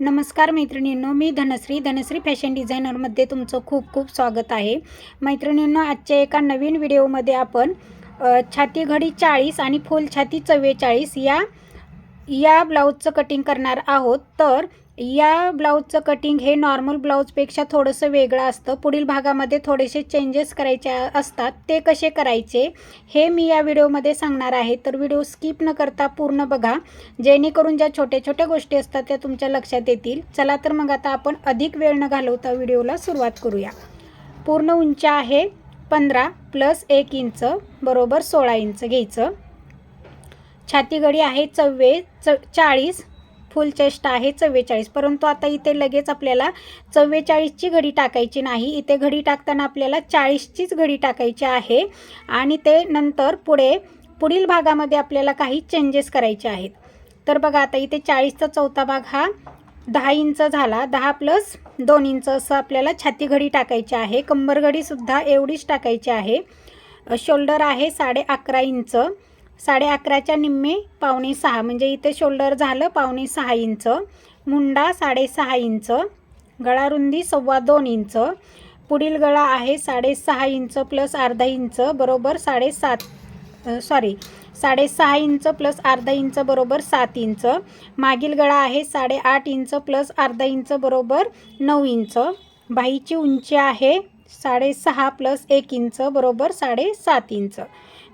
नमस्कार मैत्रिणींनो मी धनश्री. धनश्री फॅशन डिझायनरमध्ये तुमचं खूप खूप स्वागत आहे. मैत्रिणींनो आजच्या एका नवीन व्हिडिओमध्ये आपण छाती घडी चाळीस आणि फुल छाती चव्वेचाळीस या या ब्लाऊजचं कटिंग करणार आहोत. तर या ब्लाऊजचं कटिंग हे नॉर्मल ब्लाऊजपेक्षा थोडंसं वेगळं असतं. पुढील भागामध्ये थोडेसे चेंजेस करायचे असतात. ते कसे करायचे हे मी या व्हिडिओमध्ये सांगणार आहे. तर व्हिडिओ स्किप न करता पूर्ण बघा. जेणेकरून ज्या छोट्या छोट्या गोष्टी असतात त्या तुमच्या लक्षात येतील. चला तर मग आता आपण अधिक वेळ न घालवता व्हिडिओला सुरुवात करूया. पूर्ण उंची आहे पंधरा प्लस एक इंच बरोबर सोळा इंच घ्यायचं. छातीगडी आहे चव्वे च चाळीस फुल चेस्ट आहे चव्वेचाळीस. परंतु आता इथे लगेच आपल्याला चव्वेचाळीसची घडी टाकायची नाही. इथे घडी टाकताना आपल्याला चाळीसचीच घडी टाकायची आहे आणि ते नंतर पुढे पुढील भागामध्ये आपल्याला काही चेंजेस करायचे आहेत. तर बघा आता इथे चाळीसचा चौथा भाग हा दहा इंच झाला. दहा प्लस दोन इंच असं आपल्याला छाती घडी टाकायची आहे. कंबर घडीसुद्धा एवढीच टाकायची आहे. शोल्डर आहे साडे अकरा इंच. साडे अकराच्या निम्मे पावणे सहा म्हणजे इथे शोल्डर झालं पावणे सहा इंच मुंडा साडेसहा इंच गळा रुंदी सव्वा दोन इंच पुढील गळा आहे साडेसहा इंच प्लस अर्धा इंच बरोबर साडेसात सॉरी साडेसहा इंच प्लस अर्धा इंच बरोबर सात इंच मागील गळा आहे साडेआठ इंच प्लस अर्धा इंच बरोबर नऊ इंच बाईची उंची आहे साडेसहा प्लस एक इंच बरोबर साडेसात इंच.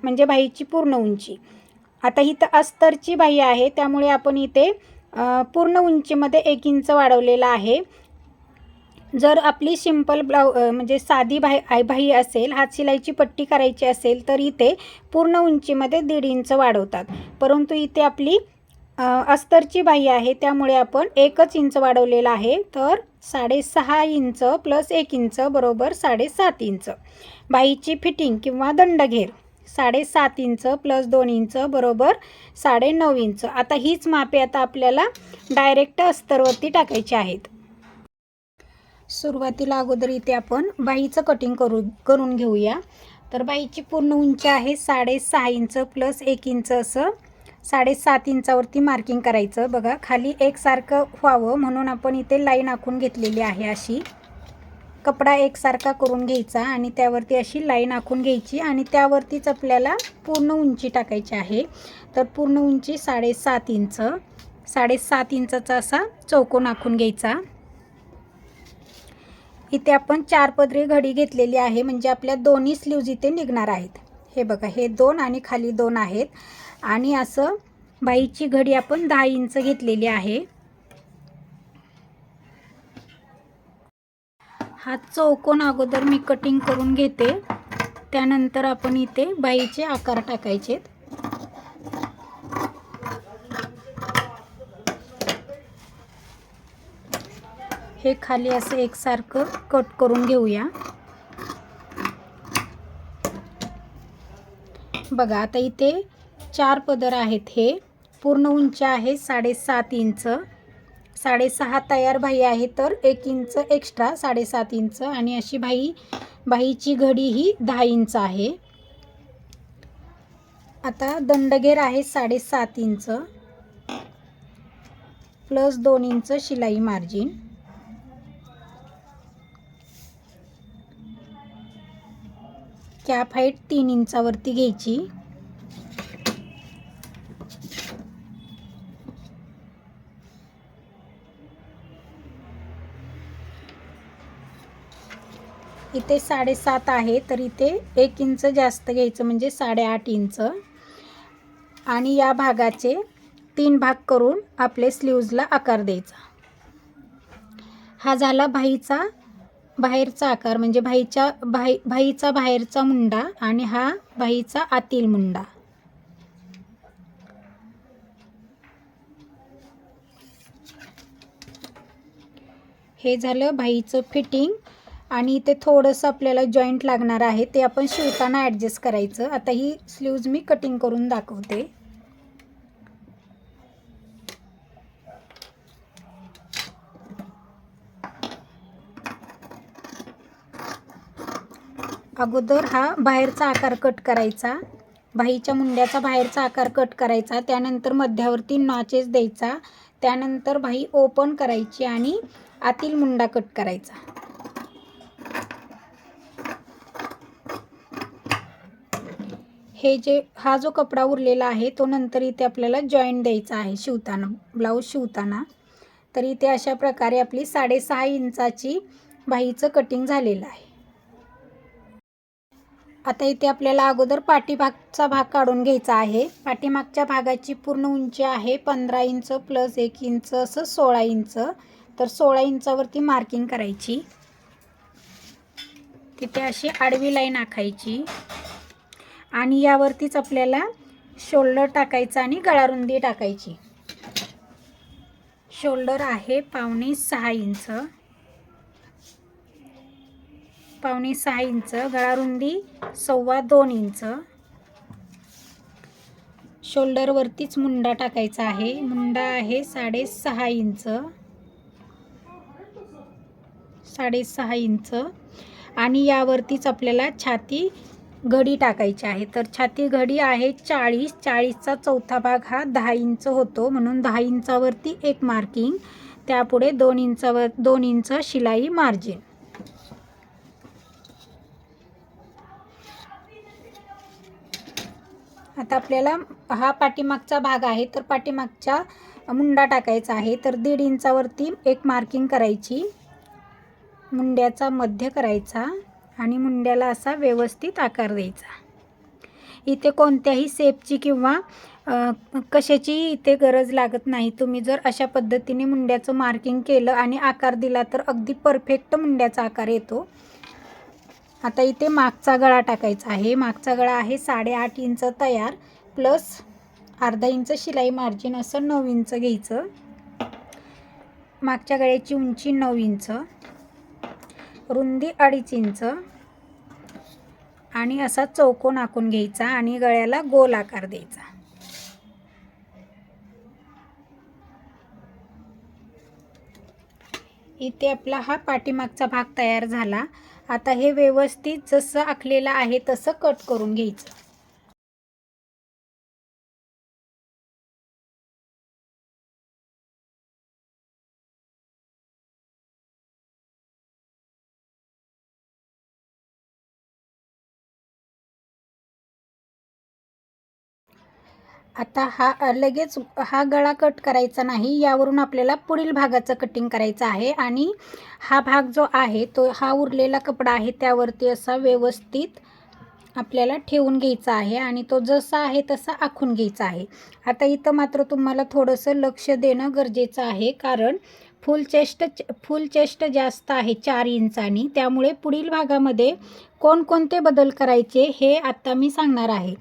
म्हणजे बाईची पूर्ण उंची. आता इथं अस्तरची बाई आहे त्यामुळे आपण इथे पूर्ण उंचीमध्ये एक इंच वाढवलेला आहे. जर आपली सिंपल ब्लाउ म्हणजे साधी बाई आय बाई असेल हात शिलाईची पट्टी करायची असेल तर इथे पूर्ण उंचीमध्ये दीड इंच वाढवतात. परंतु इथे आपली अस्तरची बाई आहे त्यामुळे आपण एकच इंच वाढवलेला आहे तर साडेसहा इंच प्लस एक इंच बरोबर साडेसात इंच. बाईची फिटिंग किंवा दंडघेर. साडेसात इंच प्लस दोन इंच बरोबर साडेनऊ इंच. आता हीच मापे आता आपल्याला डायरेक्ट अस्तरवरती टाकायची आहेत. सुरुवातीला अगोदर इथे आपण बाईचं कटिंग करू करून घेऊया. तर बाईची पूर्ण उंची आहे साडेसहा इंच प्लस एक इंच असं. साडेसात इंचावरती मार्किंग करायचं. बघा खाली एकसारखं व्हावं म्हणून आपण इथे लाईन आखून घेतलेली आहे अशी. कपडा एकसारखा करून घ्यायचा आणि त्यावरती अशी लाईन आखून घ्यायची आणि त्यावरतीच आपल्याला पूर्ण उंची टाकायची आहे. तर पूर्ण उंची साडेसात इंच साडेसात इंचाचा असा चौकोन आखून घ्यायचा. इथे आपण चार पदरी घडी घेतलेली आहे म्हणजे आपल्या दोन्ही स्लीव्ज इथे निघणार आहेत. हे बघा हे दोन आणि खाली दोन आहेत. आणि असं बाईची घडी आपण दहा इंच घेतलेली आहे. हा चौकोन अगोदर मी कटिंग करून घेते. त्यानंतर आपण इथे बाईचे आकार टाकायचे हे खाली असं एकसारखं कट करून घेऊया. बघा आता इथे चार पदर आहेत हे. पूर्ण उंची आहे साडेसात इंच. साडेसहा तयार बाई आहे तर एक इंच एक्स्ट्रा साडेसात इंच. आणि अशी बाई बाईची घडी ही दहा इंच आहे. आता दंडगेर आहे साडेसात इंच. प्लस दोन इंच शिलाई मार्जिन. कॅप हाईट तीन इंचावरती घ्यायची. इथे साडेसात आहे तर इथे एक इंच जास्त घ्यायचं म्हणजे साडेआठ इंच. आणि या भागाचे तीन भाग करून आपले स्लीव्जला आकार द्यायचा. हा झाला भाईचा बाहेरचा आकार म्हणजे भाईच्या भाई भाईचा बाहेरचा मुंडा आणि हा भाईचा आतील मुंडा. हे झालं भाईचं फिटिंग आणि इथे थोडंसं आपल्याला जॉईंट लागणार आहे ते आपण शिवताना ॲडजस्ट करायचं. आता ही स्लीव्ज मी कटिंग करून दाखवते. अगोदर हा बाहेरचा आकार कट करायचा. भाईच्या मुंड्याचा बाहेरचा आकार कट करायचा. त्यानंतर मध्यावरती नॉचेस द्यायचा. त्यानंतर भाई ओपन करायची आणि आतील मुंडा कट करायचा. हे जे हा जो कपडा उरलेला आहे तो नंतर इथे आपल्याला जॉईंट द्यायचा आहे शिवताना ब्लाऊज शिवताना. तर इथे अशा प्रकारे आपली साडेसहा इंचाची बाहीचं कटिंग झालेलं आहे. आता इथे आपल्याला अगोदर पाठीमागचा भाग काढून घ्यायचा आहे. पाठीमागच्या भागाची पूर्ण उंची आहे पंधरा इंच प्लस एक इंच असं सोळा इंच. तर सोळा इंचावरती मार्किंग करायची. तिथे अशी आडवी लाईन आखायची. आणि यावरतीच आपल्याला शोल्डर टाकायचा आणि गळारुंदी टाकायची. शोल्डर आहे पावणे सहा इंच. पावणे सहा इंच गळारुंदी सव्वा दोन इंच. शोल्डरवरतीच मुंडा टाकायचा आहे. मुंडा आहे साडेसहा इंच. साडेसहा इंच. आणि यावरतीच आपल्याला छाती घडी टाकायची आहे. तर छाती घडी आहे चाळीस. चाळीसचा चौथा भाग हा दहा इंच होतो. म्हणून दहा इंचावरती एक मार्किंग त्यापुढे दोन इंचावर दोन इंच शिलाई मार्जिन आता आपल्याला हा पाठीमागचा भाग आहे. तर पाठीमागच्या मुंडा टाकायचा आहे. तर दीड इंचावरती एक मार्किंग करायची. मुंड्याचा मध्य करायचा. आणि मुंड्याला असा व्यवस्थित आकार द्यायचा. इथे कोणत्याही सेपची किंवा कशाचीही कशाची इथे गरज लागत नाही. तुम्ही जर अशा पद्धतीने मुंड्याचं मार्किंग केलं आणि आकार दिला तर अगदी परफेक्ट मुंड्याचा आकार येतो. आता इथे मागचा गळा टाकायचा आहे. मागचा गळा आहे साडेआठ इंच तयार प्लस अर्धा इंच शिलाई मार्जिन असं नऊ इंच घ्यायचं. मागच्या गळ्याची उंची नऊ इंच. रुंदी अडीच इंच. आणि असा चौकोन आखून घ्यायचा आणि गळ्याला गोल आकार द्यायचा. इथे आपला हा पाठीमागचा भाग तयार झाला. आता हे व्यवस्थित जसं आखलेलं आहे तसं कट करून घ्यायचं. आता हा लगेच हा गळा कट करायचा नाही यावरून आपल्याला पुढील भागाचं कटिंग करायचं आहे आणि हा भाग जो आहे तो हा उरलेला कपडा आहे त्यावरती असा व्यवस्थित आपल्याला ठेवून घ्यायचा आहे आणि तो जसा आहे तसा आखून घ्यायचा आहे. आता इथं मात्र तुम्हाला थोडंसं लक्ष देणं गरजेचं आहे कारण फुल चेस्ट फुल चेस्ट जास्त आहे चार इंचानी त्यामुळे पुढील भागामध्ये कोणकोणते बदल करायचे हे आत्ता मी सांगणार आहे.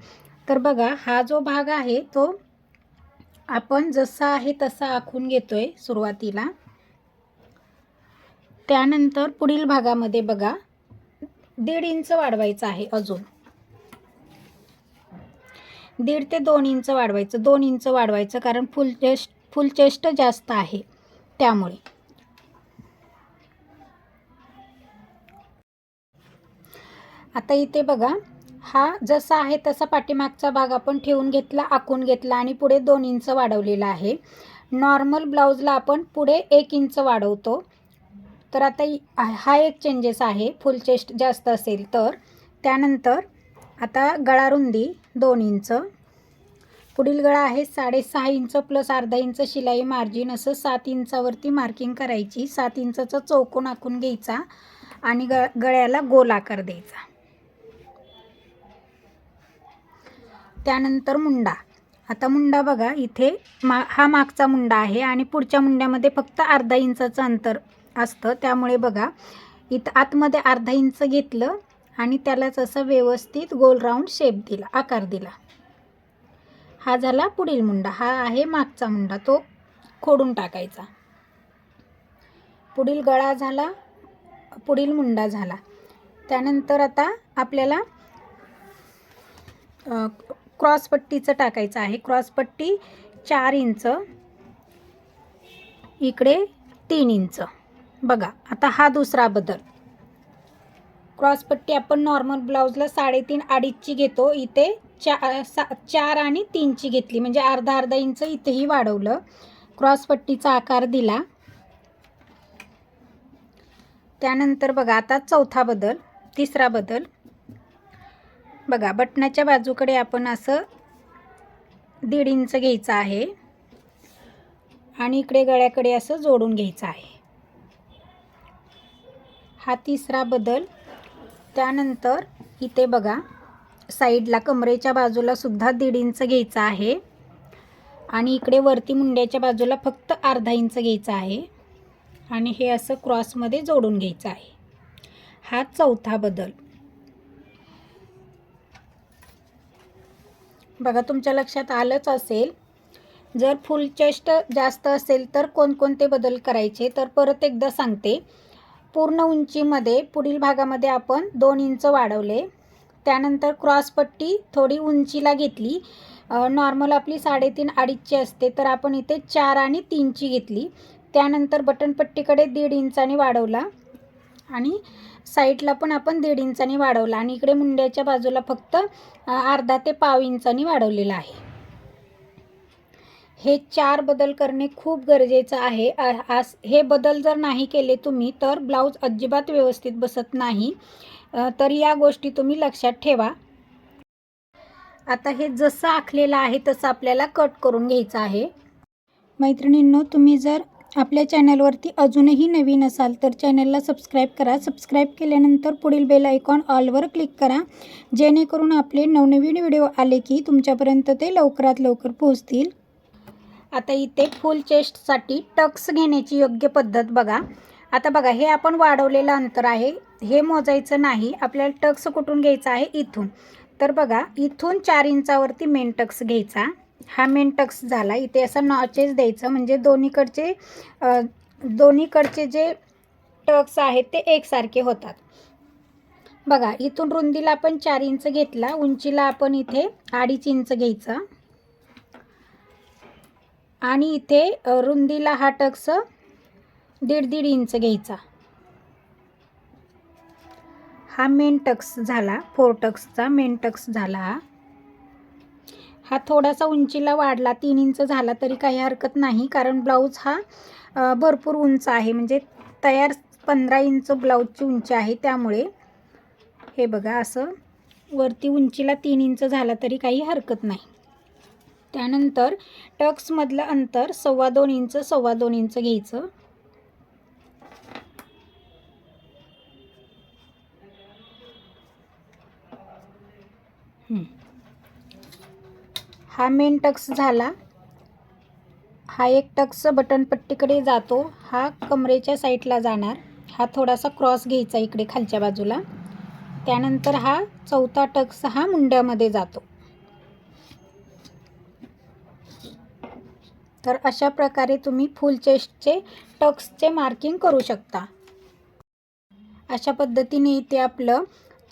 तर बघा हा जो भाग आहे तो आपण जसा आहे तसा आखून घेतो आहे सुरुवातीला. त्यानंतर पुढील भागामध्ये बघा दीड इंच वाढवायचं आहे अजून. दीड ते दोन इंच वाढवायचं दोन इंच वाढवायचं कारण फुल चेस्ट फुल चेस्ट जास्त आहे त्यामुळे. आता इथे बघा हा जसा आहे तसा पाठीमागचा भाग आपण ठेवून घेतला आखून घेतला आणि पुढे दोन इंच वाढवलेला आहे. नॉर्मल ब्लाऊजला आपण पुढे एक इंच वाढवतो. तर आता हा एक चेंजेस आहे. फुल चेस्ट जास्त असेल तर. त्यानंतर आता गळारुंदी दोन इंच. पुढील गळा आहे साडेसहा इंच प्लस अर्धा इंच शिलाई मार्जिन. असं सात इंचावरती मार्किंग करायची. सात इंचाचा चौकोन आखून घ्यायचा आणि ग गळ्याला गोल आकार द्यायचा. त्यानंतर मुंडा. आता मुंडा बघा इथे मा हा मागचा मुंडा आहे आणि पुढच्या मुंड्यामध्ये फक्त अर्धा इंचाचं अंतर असतं. त्यामुळे बघा इथं आतमध्ये अर्धा इंच घेतलं आणि त्यालाच असं व्यवस्थित गोल राऊंड शेप दिला आकार दिला. हा झाला पुढील मुंडा. हा आहे मागचा मुंडा. तो खोडून टाकायचा. पुढील गळा झाला पुढील मुंडा झाला. त्यानंतर आता आपल्याला क्रॉसपट्टीचं टाकायचं आहे. क्रॉसपट्टी चार इंच इकडे तीन इंच. बघा आता हा दुसरा बदल. क्रॉसपट्टी आपण नॉर्मल ब्लाऊजला साडेतीन अडीचची घेतो. इथे चा सा चार आणि तीनची घेतली. म्हणजे अर्धा अर्धा इंच इथेही वाढवलं. क्रॉसपट्टीचा आकार दिला. त्यानंतर बघा आता चौथा बदल तिसरा बदल. बघा बटनाच्या बाजूकडे आपण असं दीड इंच घ्यायचं आहे. आणि इकडे गळ्याकडे असं जोडून घ्यायचं आहे. हा तिसरा बदल. त्यानंतर इथे बघा साईडला कमरेच्या बाजूला सुद्धा दीड इंच घ्यायचं आहे. आणि इकडे वरती मुंड्याच्या बाजूला फक्त अर्धा इंच घ्यायचं आहे. आणि हे असं क्रॉसमध्ये जोडून घ्यायचं आहे. हा चौथा बदल. बघा तुमच्या लक्षात आलंच असेल. जर फुल चेस्ट जास्त असेल तर कोणकोणते बदल करायचे? तर परत एकदा सांगते. पूर्ण उंचीमध्ये पुढील भागामध्ये आपण दोन इंच वाढवले. त्यानंतर क्रॉसपट्टी थोडी उंचीला घेतली. नॉर्मल आपली साडेतीन अडीचची असते तर आपण इथे चार आणि तीनची घेतली. त्यानंतर बटनपट्टीकडे दीड इंचाने वाढवला. आणि साईडला पण आपण दीड इंचाने वाढवला आणि इकडे मुंड्याच्या बाजूला फक्त अर्धा ते पाव इंचाने वाढवलेला आहे. हे चार बदल करणे खूप गरजेचं आहे. आस हे बदल जर नाही केले तुम्ही तर ब्लाऊज अजिबात व्यवस्थित बसत नाही. तर या गोष्टी तुम्ही लक्षात ठेवा. आता हे जसं आखलेलं आहे तसं आपल्याला कट करून घ्यायचं आहे. मैत्रिणींनो तुम्ही जर आपल्या चॅनलवरती अजूनही नवीन असाल तर चॅनलला सबस्क्राईब करा. सबस्क्राईब केल्यानंतर पुढील बेल आयकॉन ऑलवर क्लिक करा. जेणेकरून आपले नवनवीन व्हिडिओ आले की तुमच्यापर्यंत ते लवकरात लवकर पोहोचतील. आता इथे फुल चेस्टसाठी टक्स घेण्याची योग्य पद्धत बघा. आता बघा हे आपण वाढवलेलं अंतर आहे. हे मोजायचं नाही. आपल्याला टक्स कुठून घ्यायचा आहे? इथून. तर बघा इथून चार इंचावरती मेन टक्स घ्यायचा. हा मेन टक्स झाला. इथे असं नॉचेस द्यायचं. म्हणजे दोन्हीकडचे दोन्हीकडचे जे टक्स आहेत ते एकसारखे होतात. बघा इथून रुंदीला आपण चार इंच घेतला. उंचीला आपण इथे अडीच इंच घ्यायचा. आणि इथे रुंदीला हा टक्स दीड दीड इंच घ्यायचा. हा मेन टक्स झाला. फोर टक्सचा मेन टक्स झाला हा. हा थोडासा उंचीला वाढला तीन इंच झाला तरी काही हरकत नाही कारण ब्लाऊज हा भरपूर उंच आहे. म्हणजे तयार पंधरा इंच ब्लाऊजची उंची आहे. त्यामुळे हे बघा असं वरती उंचीला तीन इंच झाला तरी काही हरकत नाही. त्यानंतर टक्समधलं अंतर सव्वा दोन इंच सव्वा दोन इंच घ्यायचं. हा मेन टक्स झाला. हा एक टक्स बटनपट्टीकडे जातो. हा कमरेच्या साईडला जाणार. हा थोडासा क्रॉस घ्यायचा इकडे खालच्या बाजूला. त्यानंतर हा चौथा टक्स हा मुंड्यामध्ये जातो. तर अशा प्रकारे तुम्ही फुल चेस्टचे टक्सचे मार्किंग करू शकता. अशा पद्धतीने इथे आपलं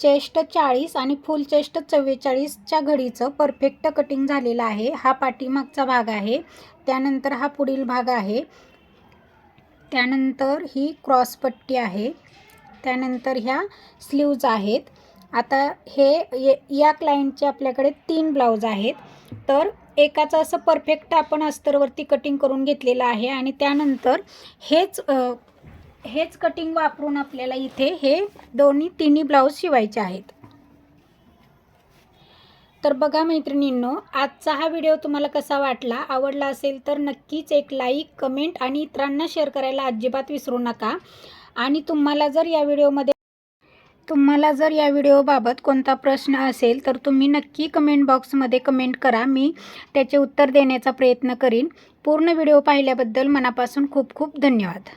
चेस्ट चाळीस आणि फुल चेस्ट चव्वेचाळीसच्या घडीचं परफेक्ट कटिंग झालेलं आहे. हा पाठीमागचा भाग आहे. त्यानंतर हा पुढील भाग आहे. त्यानंतर ही क्रॉसपट्टी आहे. त्यानंतर ह्या स्लीव्ज आहेत. आता हे या क्लायंटचे आपल्याकडे तीन ब्लाऊज आहेत. तर एकाचं असं परफेक्ट आपण अस्तरवरती कटिंग करून घेतलेलं आहे आणि त्यानंतर हेच हेच कटिंग वापरून आपल्याला इथे हे दोन्ही तिन्ही ब्लाऊज शिवायचे आहेत. तर बघा मैत्रिणींनो आजचा हा व्हिडिओ तुम्हाला कसा वाटला आवडला असेल तर नक्कीच एक लाईक कमेंट आणि इतरांना शेअर करायला अजिबात विसरू नका. आणि तुम्हाला जर या व्हिडिओमध्ये तुम्हाला जर या व्हिडिओबाबत कोणता प्रश्न असेल तर तुम्ही नक्की कमेंट बॉक्समध्ये कमेंट करा. मी त्याचे उत्तर देण्याचा प्रयत्न करीन. पूर्ण व्हिडिओ पाहिल्याबद्दल मनापासून खूप खूप धन्यवाद.